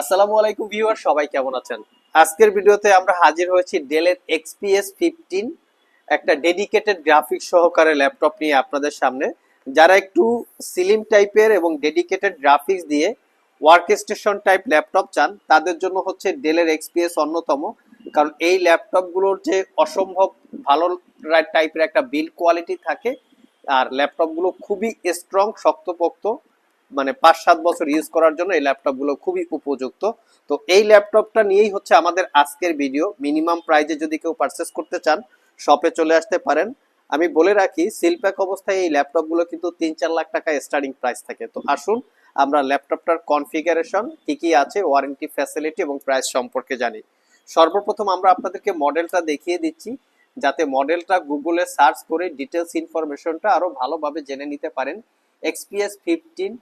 আসসালামু আলাইকুম ভিউয়ার, সবাই কেমন আছেন? আজকের ভিডিওতে আমরা হাজির হয়েছি ডেলের এক্সপিএস ফিফটিন একটা ডেডিকেটেড গ্রাফিক্স সহকারে ল্যাপটপ নিয়ে আপনাদের সামনে। যারা একটু সিলিম টাইপের এবং ডেডিকেটেড গ্রাফিক্স দিয়ে ওয়ার্ক স্টেশন টাইপ ল্যাপটপ চান, তাদের জন্য হচ্ছে ডেলের এক্সপিএস অন্যতম। কারণ এই ল্যাপটপগুলোর যে অসম্ভব ভালো টাইপের একটা বিল্ড কোয়ালিটি থাকে, আর ল্যাপটপগুলো খুবই স্ট্রং শক্তপোক্ত। মানে পাঁচ সাত বছর ইউজ করার জন্য এই ল্যাপটপগুলো খুবই উপযুক্ত। তো এই ল্যাপটপটা নিয়েই হচ্ছে আমাদের আজকের ভিডিও মিনিমাম প্রাইজে যদি কেউ পারচেস করতে চান শপে চলে আসতে পারেন। আমি বলে রাখি সিলপ্যাক অবস্থায় এই ল্যাপটপগুলো কিন্তু তিন চার লাখ টাকা স্টার্টিং প্রাইস থাকে। তো আসুন, আমরা ল্যাপটপটার কনফিগারেশন কি কি আছে ওয়ারেন্টি ফ্যাসিলিটি এবং প্রাইস সম্পর্কে জানি। সর্বপ্রথম আমরা আপনাদেরকে মডেলটা দেখিয়ে দিচ্ছি, যাতে মডেলটা গুগলে সার্চ করে ডিটেলস ইনফরমেশনটা আরও ভালোভাবে জেনে নিতে পারেন। XPS fifteen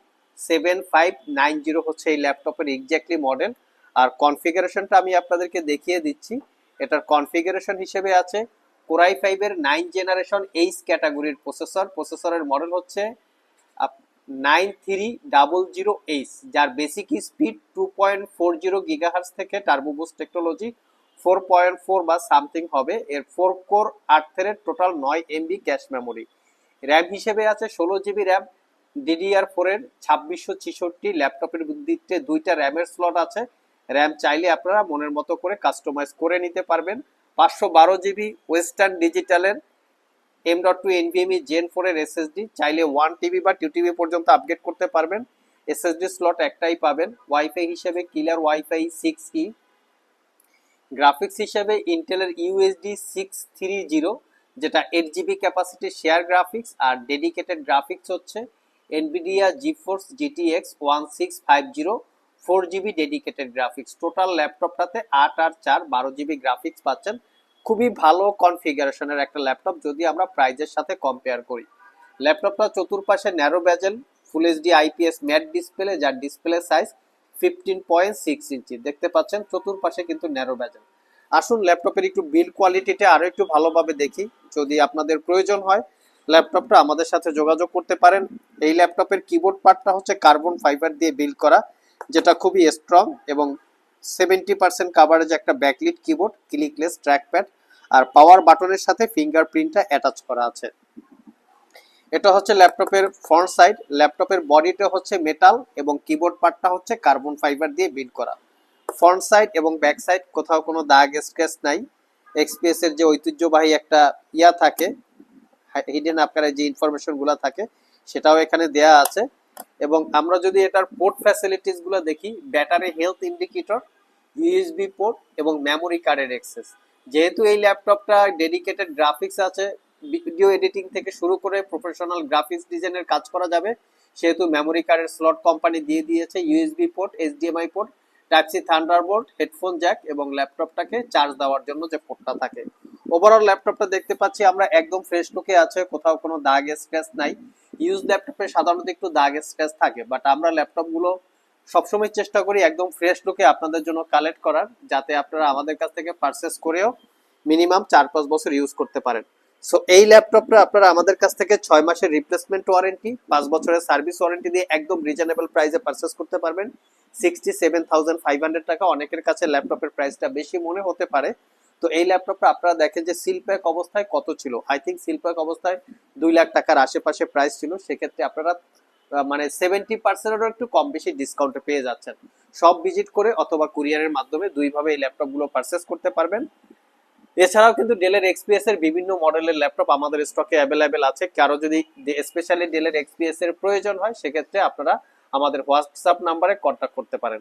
seven five nine zero হচ্ছে এই ল্যাপটপের এক্স্যাক্টলি মডেল আর কনফিগারেশনটা আমি আপনাদেরকে দেখিয়ে দিচ্ছি। এটার কনফিগারেশন হিসেবে আছে কোরাই ফাইভের নাইন জেনারেশন এইচ ক্যাটাগরির প্রসেসর প্রসেসরের মডেল হচ্ছে nine three double zero H যার basic speed two point four zero gigahertz থেকে turbo boost technology four point four বা সামথিং হবে। এর ফোর কোর আট থ্রেড টোটাল নয় এমবি ক্যাশ মেমোরি র্যাম হিসেবে আছে ষোলো জিবি র্যাম ডিডিআর ফোর এর ছাব্বিশশো ছিষট্টি ল্যাপটপের দিকতে দুইটা র্যামের স্লট আছে। র্যাম চাইলে আপনারা মনের মতো করে কাস্টমাইজ করে নিতে পারবেন। পাঁচশো বারো GB western ডিজিটালের M dot two NVMe gen four এর এসএসডি চাইলে ওয়ান টিবি বা টু টিবি পর্যন্ত আপগ্রেড করতে পারবেন। এসএসডি স্লট একটাই পাবেন। ওয়াইফাই হিসেবে killer WiFi six E graphics হিসেবে ইন্টেলের ইউএসডি সিক্স থ্রি জিরো যেটা eight GB capacity share graphics আর ডেডিকেটেড গ্রাফিক্স হচ্ছে। Nvidia GeForce GTX one six five zero four GB dedicated graphics total ল্যাপটপটাতে আট আর চার, বারো জিবি গ্রাফিক্স পাচ্ছেন। খুবই ভালো কনফিগারেশনের একটা ল্যাপটপ যদি আমরা প্রাইজের সাথে কম্পেয়ার করি। ল্যাপটপটা চতুর্পাশে narrow bezel full HD IPS matte display যার display size fifteen point six inch. দেখতে পাচ্ছেন, চতুর্পাশে কিন্তু ন্যারো ব্যাজেল আসুন ল্যাপটপের একটু বিল্ড কোয়ালিটিটা আরও একটু ভালোভাবে দেখি। যদি আপনাদের প্রয়োজন হয় ল্যাপটপটা আমাদের সাথে যোগাযোগ করতে পারেন। এই ল্যাপটপের কিবোর্ড পার্টটা হচ্ছে কার্বন ফাইবার দিয়ে বিল্ড করা, যেটা খুবই স্ট্রং এবং সেভেন্টি পার্সেন্ট কাভারেজ একটা ব্যাকলিট কিবোর্ড ক্লিকলেস ট্র্যাকপ্যাড আর পাওয়ার বাটনের সাথে ফিঙ্গারপ্রিন্টটা অ্যাটাচ করা আছে। এটা হচ্ছে ল্যাপটপের ফ্রন্ট সাইড ল্যাপটপের বডিটা হচ্ছে মেটাল এবং কিবোর্ড পার্টটা হচ্ছে কার্বন ফাইবার দিয়ে বিল্ড করা। ফ্রন্ট সাইড এবং ব্যাক সাইড কোথাও কোনো দাগ স্ক্র্যাচ নাই এক্সপিএস এর যে ঐতিহ্যবাহী একটা ইয়া থাকে হিডেন আকারে যে ইনফরমেশনগুলা থাকে, সেটাও এখানে দেয়া আছে। এবং আমরা যদি এটার পোর্ট ফ্যাসিলিটিসগুলো দেখি battery health indicator USB port এবং মেমোরি কার্ডের অ্যাক্সেস যেহেতু এই ল্যাপটপটা ডেডিকেটেড গ্রাফিক্স আছে ভিডিও এডিটিং থেকে শুরু করে প্রফেশনাল গ্রাফিক্স ডিজাইনের কাজ করা যাবে। সেহেতু মেমোরি কার্ডের স্লট কোম্পানি দিয়ে দিয়েছে USB port HDMI port type C Thunderbolt headphone jack এবং ল্যাপটপটাকে চার্জ দেওয়ার জন্য যে পোর্টটা থাকে। ওভারঅল ল্যাপটপটা দেখতে পাচ্ছি, আমরা একদম ফ্রেশ লুকে আছে, কোথাও কোনো দাগ স্ক্র্যাচ নাই। ইউজ ল্যাপটপে সাধারণত একটু দাগ স্ক্র্যাচ থাকে বাট আমরা ল্যাপটপগুলো সবসময় চেষ্টা করি একদম ফ্রেশ লুকে আপনাদের জন্য কালেক্ট করার, যাতে আপনারা আমাদের কাছ থেকে পারচেস করেও মিনিমাম চার পাঁচ বছর ইউজ করতে পারেন। সো এই ল্যাপটপটা আপনারা আমাদের কাছ থেকে ছয় মাসের রিপ্লেসমেন্ট ওয়ারেন্টি পাঁচ বছরের সার্ভিস ওয়ারেন্টি দিয়ে একদম রিজনেবল প্রাইসে পারচেস করতে পারবেন। Sixty seven thousand five hundred টাকা, অনেকের কাছে ল্যাপটপের প্রাইসটা বেশি মনে হতে পারে। তো এই ল্যাপটপটা আপনারা দেখেন যে সিলপ্যাক অবস্থায় কত ছিল? আই থিঙ্ক সিলপ্যাক অবস্থায় দুই লাখ টাকার আশেপাশে প্রাইস ছিল। সেক্ষেত্রে আপনারা মানে সেভেন্টি পার্সেন্টেরও একটু কম বেশি ডিসকাউন্টে পেয়ে যাচ্ছেন। সব ভিজিট করে অথবা কুরিয়ারের মাধ্যমে দুইভাবে এই ল্যাপটপগুলো পারচেস করতে পারবেন। এছাড়াও কিন্তু ডেলের এক্সপিএস এর বিভিন্ন মডেলের ল্যাপটপ আমাদের স্টকে অ্যাভেলেবেল আছে। কারও যদি স্পেশালি ডেলের এক্সপিএস এর প্রয়োজন হয়, সেক্ষেত্রে আপনারা আমাদের হোয়াটসঅ্যাপ নাম্বারে কন্ট্যাক্ট করতে পারেন।